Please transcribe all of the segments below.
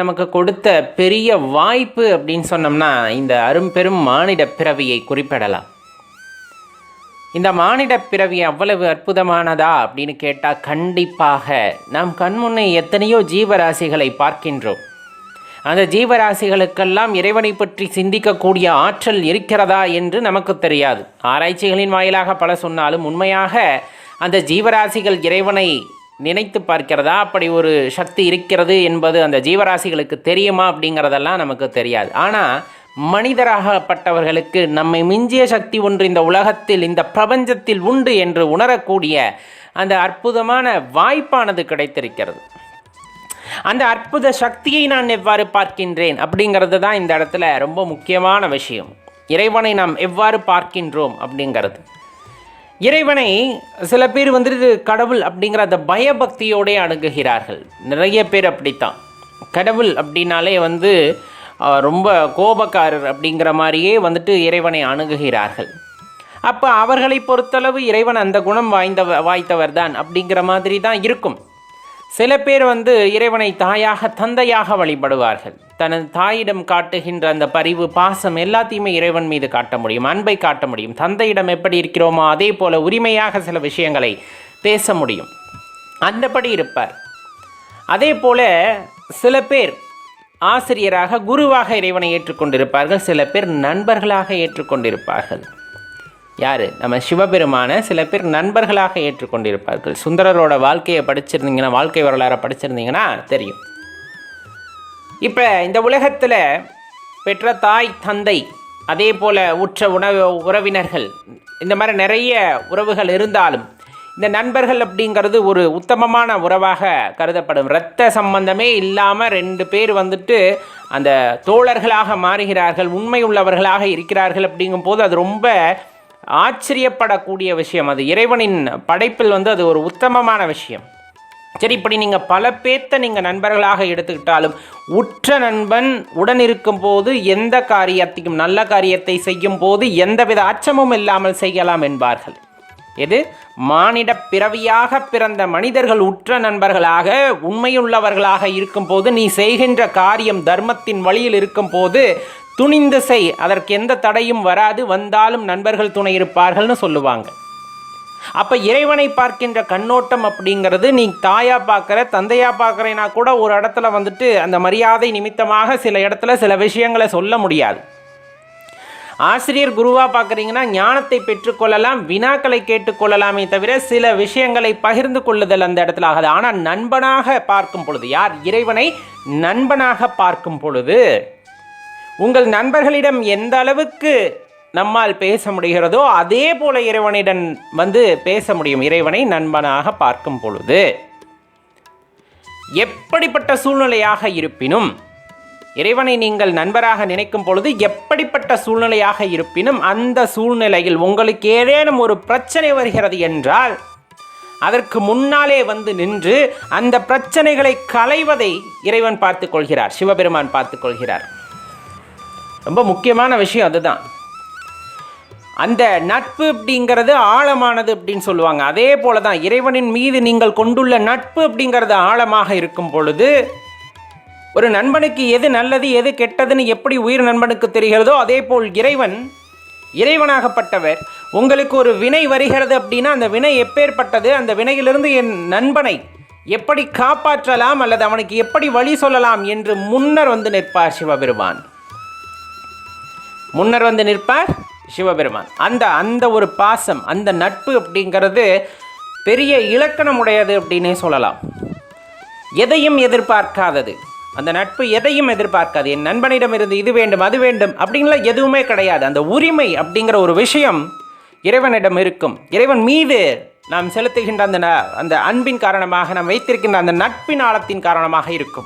நமக்கு கொடுத்த பெரிய வாய்ப்பு அப்படின்னு சொன்னோம்னா இந்த அரும்பெரும் மானிட பிறவியை குறிப்பிடலாம். இந்த மானிட பிறவி அவ்வளவு அற்புதமானதா அப்படின்னு கேட்டால் கண்டிப்பாக நாம் கண்முன்னே எத்தனையோ ஜீவராசிகளை பார்க்கின்றோம். அந்த ஜீவராசிகளுக்கெல்லாம் இறைவனை பற்றி சிந்திக்கக்கூடிய ஆற்றல் இருக்கிறதா என்று நமக்கு தெரியாது. ஆராய்ச்சிகளின் வாயிலாக பல சொன்னாலும் உண்மையாக அந்த ஜீவராசிகள் இறைவனை நினைத்து பார்க்கிறதா? அப்படி ஒரு சக்தி இருக்கிறது என்பது அந்த ஜீவராசிகளுக்கு தெரியுமா? அப்படிங்கிறதெல்லாம் நமக்கு தெரியாது. ஆனால் மனிதராகப்பட்டவர்களுக்கு நம்மை மிஞ்சிய சக்தி ஒன்று இந்த உலகத்தில் இந்த பிரபஞ்சத்தில் உண்டு என்று உணரக்கூடிய அந்த அற்புதமான வாய்ப்பானது கிடைத்திருக்கிறது. அந்த அற்புத சக்தியை நான் எவ்வாறு பார்க்கின்றேன்? அப்படிங்கிறது தான் இந்த இடத்துல ரொம்ப முக்கியமான விஷயம். இறைவனை நாம் எவ்வாறு பார்க்கின்றோம்? அப்படிங்கிறது. இறைவனை சில பேர் வந்துட்டு கடவுள் அப்படிங்கிற அந்த பயபக்தியோடே அணுகுகிறார்கள். நிறைய பேர் அப்படித்தான். கடவுள் அப்படின்னாலே வந்து ரொம்ப கோபக்காரர் அப்படிங்கிற மாதிரியே வந்துட்டு இறைவனை அணுகுகிறார்கள். அப்போ அவர்களை பொறுத்தளவு இறைவன் அந்த குணம் வாய்ந்தவ வாய்த்தவர் தான் அப்படிங்கிற மாதிரி தான் இருக்கும். சில பேர் வந்து இறைவனை தாயாக தந்தையாக வழிபடுவார்கள். தனது தாயிடம் காட்டுகின்ற அந்த பரிவு பாசம் எல்லாத்தையுமே இறைவன் மீது காட்ட முடியும் அன்பை காட்ட முடியும். தந்தையிடம் எப்படி இருக்கிறோமோ அதே போல உரிமையாக சில விஷயங்களை பேச முடியும். அந்தபடி இருப்பார். அதே போல சில பேர் ஆசிரியராக குருவாக இறைவனை ஏற்றுக்கொண்டிருப்பார்கள். சில பேர் நண்பர்களாக ஏற்றுக்கொண்டிருப்பார்கள். யார்? நம்ம சிவபெருமானை சில பேர் நண்பர்களாக ஏற்றுக்கொண்டிருப்பார்கள். சுந்தரரோட வாழ்க்கையை படிச்சிருந்தீங்கன்னா வாழ்க்கை வரலாறை படிச்சிருந்தீங்கன்னா தெரியும். இப்போ இந்த உலகத்தில் பெற்ற தாய் தந்தை அதே போல் உற்ற உணவு உறவினர்கள் இந்த மாதிரி நிறைய உறவுகள் இருந்தாலும் இந்த நண்பர்கள் அப்படிங்கிறது ஒரு உத்தமமான உறவாக கருதப்படும். இரத்த சம்பந்தமே இல்லாமல் ரெண்டு பேர் வந்துட்டு அந்த தோழர்களாக மாறுகிறார்கள் உண்மை உள்ளவர்களாக இருக்கிறார்கள் அப்படிங்கும்போது அது ரொம்ப ஆச்சரியப்படக்கூடிய விஷயம் அது. இறைவனின் படைப்பில் வந்து அது ஒரு உத்தமமான விஷயம். சரி இப்படி நீங்கள் பல பேர்த்த நீங்கள் நண்பர்களாக எடுத்துக்கிட்டாலும் உற்ற நண்பன் உடன் இருக்கும்போது எந்த காரியத்தையும் நல்ல காரியத்தை செய்யும் போது எந்தவித அச்சமும் இல்லாமல் செய்யலாம் என்பார்கள். எது? மானிட பிறவியாக பிறந்த மனிதர்கள் உற்ற நண்பர்களாக உண்மையுள்ளவர்களாக இருக்கும்போது நீ செய்கின்ற காரியம் தர்மத்தின் வழியில் இருக்கும்போது துணிந்து செய் அதற்கு எந்த தடையும் வராது வந்தாலும் நண்பர்கள் துணை இருப்பார்கள்னு சொல்லுவாங்க. அப்போ இறைவனை பார்க்கின்ற கண்ணோட்டம் அப்படிங்கிறது நீ தாயா பார்க்குற தந்தையா பார்க்குறேனா கூட ஒரு இடத்துல வந்துட்டு அந்த மரியாதை நிமித்தமாக சில இடத்துல சில விஷயங்களை சொல்ல முடியாது. ஆசிரியர் குருவாக பார்க்குறீங்கன்னா ஞானத்தை பெற்றுக்கொள்ளலாம் வினாக்களை கேட்டுக்கொள்ளலாமே தவிர சில விஷயங்களை பகிர்ந்து கொள்ளுதல் அந்த இடத்துல ஆகாது. ஆனால் நண்பனாக பார்க்கும் பொழுது யார்? இறைவனை நண்பனாக பார்க்கும் பொழுது உங்கள் நண்பர்களிடம் எந்த அளவுக்கு நம்மால் பேச முடிகிறதோ அதே போல இறைவனிடம் வந்து பேச முடியும். இறைவனை நண்பனாக பார்க்கும் பொழுது எப்படிப்பட்ட சூழ்நிலையாக இருப்பினும் இறைவனை நீங்கள் நண்பராக நினைக்கும் பொழுது எப்படிப்பட்ட சூழ்நிலையாக இருப்பினும் அந்த சூழ்நிலையில் உங்களுக்கு ஏதேனும் ஒரு பிரச்சனை வருகிறது என்றால் அதற்கு முன்னாலே வந்து நின்று அந்த பிரச்சனைகளை களைவதை இறைவன் பார்த்துக் கொள்கிறார் சிவபெருமான் பார்த்துக் கொள்கிறார். ரொம்ப முக்கியமான விஷயம் அதுதான். அந்த நட்பு அப்படிங்கிறது ஆழமானது அப்படின்னு சொல்லுவாங்க. அதே போல தான் இறைவனின் மீது நீங்கள் கொண்டுள்ள நட்பு அப்படிங்கிறது ஆழமாக இருக்கும் பொழுது ஒரு நண்பனுக்கு எது நல்லது எது கெட்டதுன்னு எப்படி உயிர் நண்பனுக்கு தெரிகிறதோ அதே போல் இறைவன் இறைவனாகப்பட்டவர் உங்களுக்கு ஒரு வினை வருகிறது அப்படின்னா அந்த வினை எப்பேற்பட்டது அந்த வினையிலிருந்து என் நண்பனை எப்படி காப்பாற்றலாம் அல்லது அவனுக்கு எப்படி வழி சொல்லலாம் என்று முன்னர் வந்து நிற்பார் சிவபெருமான். முன்னர் வந்து நிற்பார் சிவபெருமான். அந்த அந்த ஒரு பாசம் அந்த நட்பு அப்படிங்கிறது பெரிய இலக்கணம் உடையது அப்படின்னே சொல்லலாம். எதையும் எதிர்பார்க்காதது. அந்த நட்பு எதையும் எதிர்பார்க்காது. என் நண்பனிடம் இருந்து இது வேண்டும் அது வேண்டும் அப்படின்லாம் எதுவுமே கிடையாது. அந்த உரிமை அப்படிங்கிற ஒரு விஷயம் இறைவனிடம் இருக்கும். இறைவன் மீது நாம் செலுத்துகின்ற அந்த ந- அந்த அன்பின் காரணமாக நாம் வைத்திருக்கின்ற அந்த நட்பின் ஆழத்தின் காரணமாக இருக்கும்.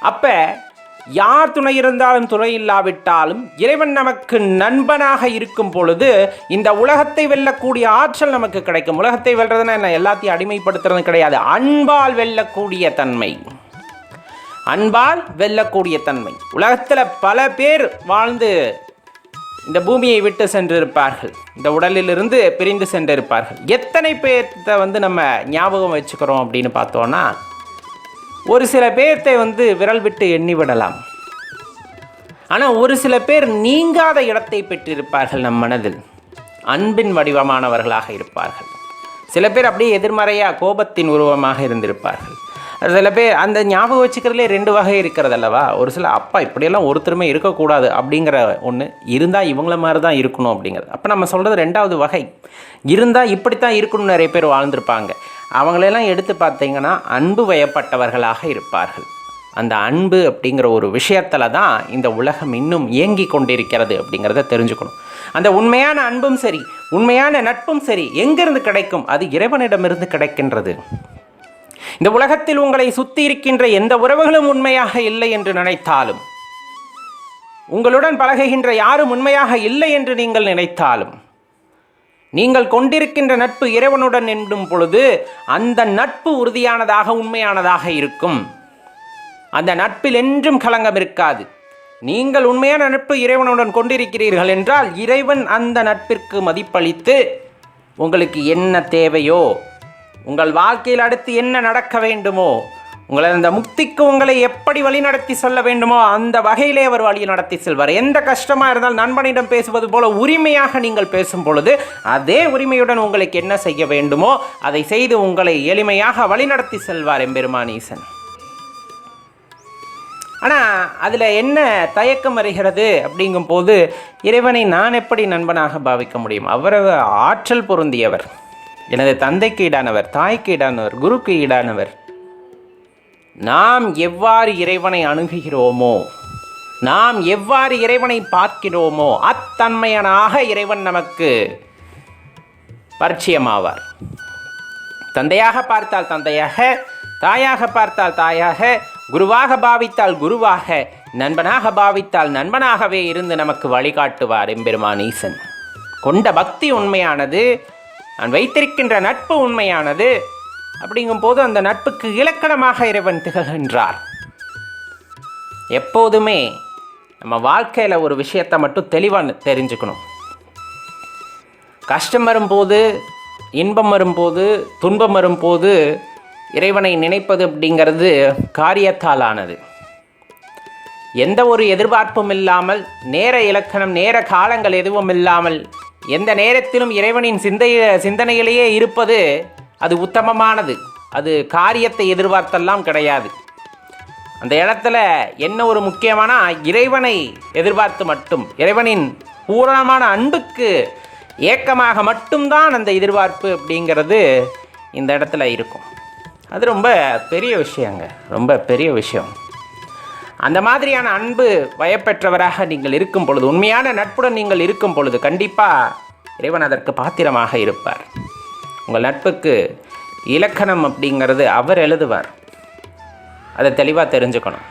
அப்போ யார் துணை இருந்தாலும் துணை இல்லாவிட்டாலும் இறைவன் நமக்கு நண்பனாக இருக்கும் பொழுது இந்த உலகத்தை வெல்லக்கூடிய ஆற்றல் நமக்கு கிடைக்கும். உலகத்தை வெல்றதுன்னா என்ன? எல்லாத்தையும் அடிமைப்படுத்துறது கிடையாது. அன்பால் வெல்லக்கூடிய தன்மை. அன்பால் வெல்லக்கூடிய தன்மை. உலகத்தில் பல பேர் வாழ்ந்து இந்த பூமியை விட்டு சென்றிருப்பார்கள். இந்த உடலிலிருந்து பிரிந்து சென்றிருப்பார்கள். எத்தனை பேர்த்த வந்து நம்ம ஞாபகம் வச்சுக்கிறோம் அப்படின்னு பார்த்தோன்னா ஒரு சில பேர்த்தை வந்து விரல் விட்டு எண்ணி விடலாம். ஆனால் ஒரு சில பேர் நீங்காத இடத்தை பெற்றிருப்பார்கள் நம் மனதில். அன்பின் வடிவமானவர்களாக இருப்பார்கள். சில பேர் அப்படியே எதிர்மறையாக கோபத்தின் உருவமாக இருந்திருப்பார்கள். சில பேர் அந்த ஞாபகம் வச்சுக்கிறதுலே ரெண்டு வகை இருக்கிறது அல்லவா ஒரு சில அப்பா இப்படியெல்லாம் ஒருத்தருமே இருக்கக்கூடாது அப்படிங்கிற ஒன்று இருந்தால் இவங்கள மாதிரி தான் இருக்கணும் அப்படிங்கிறது. அப்போ நம்ம சொல்கிறது ரெண்டாவது வகை. இருந்தால் இப்படித்தான் இருக்கணும்னு நிறைய பேர் வாழ்ந்திருப்பாங்க. அவங்களெல்லாம் எடுத்து பார்த்தீங்கன்னா அன்பு வயப்பட்டவர்களாக இருப்பார்கள். அந்த அன்பு அப்படிங்கிற ஒரு விஷயத்தில் தான் இந்த உலகம் இன்னும் இயங்கி கொண்டிருக்கிறது அப்படிங்கிறத தெரிஞ்சுக்கணும். அந்த உண்மையான அன்பும் சரி உண்மையான நட்பும் சரி எங்கிருந்து கிடைக்கும்? அது இறைவனிடமிருந்து கிடைக்கின்றது. இந்த உலகத்தில் உங்களை சுற்றி இருக்கின்ற எந்த உறவுகளும் உண்மையாக இல்லை என்று நினைத்தாலும் உங்களுடன் பழகுகின்ற யாரும் உண்மையாக இல்லை என்று நீங்கள் நினைத்தாலும் நீங்கள் கொண்டிருக்கின்ற நட்பு இறைவனுடன் என்னும் பொழுது அந்த நட்பு உறுதியானதாக உண்மையானதாக இருக்கும். அந்த நட்பில் என்றும் களங்கம் இருக்காது. நீங்கள் உண்மையான நட்பு இறைவனுடன் கொண்டிருக்கிறீர்கள் என்றால் இறைவன் அந்த நட்பிற்கு மதிப்பளித்து உங்களுக்கு என்ன தேவையோ உங்கள் வாழ்க்கையில் அடுத்து என்ன நடக்க வேண்டுமோ உங்களை அந்த முக்திக்கு உங்களை எப்படி வழி நடத்தி செல்ல வேண்டுமோ அந்த வகையிலே அவர் வழி நடத்தி செல்வார். எந்த கஷ்டமாக இருந்தால் நண்பனிடம் பேசுவது போல உரிமையாக நீங்கள் பேசும் பொழுது அதே உரிமையுடன் உங்களுக்கு என்ன செய்ய வேண்டுமோ அதை செய்து உங்களை எளிமையாக வழிநடத்தி செல்வார் எம்பெருமானீசன் ஆனால் அதில் என்ன தயக்கம் வருகிறது அப்படிங்கும்போது இறைவனை நான் எப்படி நண்பனாக பாவிக்க முடியும்? அவர் ஆற்றல் பொருந்தியவர். எனது தந்தைக்கு ஈடானவர் தாய்க்கு ஈடானவர் குருக்கு ஈடானவர். நாம் எவ்வாறு இறைவனை அணுகுகிறோமோ நாம் எவ்வாறு இறைவனை பார்க்கிறோமோ அத்தன்மையனாக இறைவன் நமக்கு பரிச்சயமாவார். தந்தையாக பார்த்தால் தந்தையாக தாயாக பார்த்தால் தாயாக குருவாக பாவித்தால் குருவாக நண்பனாக பாவித்தால் நண்பனாகவே இருந்து நமக்கு வழிகாட்டுவார் எம்பெருமான் ஈசன். கொண்ட பக்தி உண்மையானது நான் வைத்திருக்கின்ற நட்பு உண்மையானது. அப்படிங்கும் போது அந்த நட்புக்கு இலக்கணமாக இறைவன் திகழ்கின்றார். எப்போதுமே நம்ம வாழ்க்கையில் ஒரு விஷயத்தை மட்டும் தெளிவாக தெரிஞ்சுக்கணும். கஷ்டம் வரும்போது இன்பம் வரும்போது துன்பம் வரும்போது இறைவனை நினைப்பது அப்படிங்கிறது காரியத்தால் ஆனது எந்த ஒரு எதிர்பார்ப்பும் இல்லாமல் நேர இலக்கணம் நேர காலங்கள் எதுவும் இல்லாமல் எந்த நேரத்திலும் இறைவனின் சிந்தை சிந்தனையிலேயே இருப்பது அது உத்தமமானது. அது காரியத்தை எதிர்பார்த்தெல்லாம் கிடையாது. அந்த இடத்துல என்ன ஒரு முக்கியமான இறைவனை எதிர்பார்த்து மட்டும் இறைவனின் பூரணமான அன்புக்கு ஏக்கமாக மட்டும்தான் அந்த எதிர்பார்ப்பு அப்படிங்கிறது இந்த இடத்துல இருக்கும். அது ரொம்ப பெரிய விஷயங்க. ரொம்ப பெரிய விஷயம். அந்த மாதிரியான அன்பு வயப்பெற்றவராக நீங்கள் இருக்கும் பொழுது உண்மையான நட்புடன் நீங்கள் இருக்கும் பொழுது கண்டிப்பாக இறைவன் அதற்கு பாத்திரமாக இருப்பார். உங்கள் நட்புக்கு இலக்கணம் அப்படிங்கிறது அவர் எழுதுவார். அதை தெளிவாக தெரிஞ்சுக்கணும்.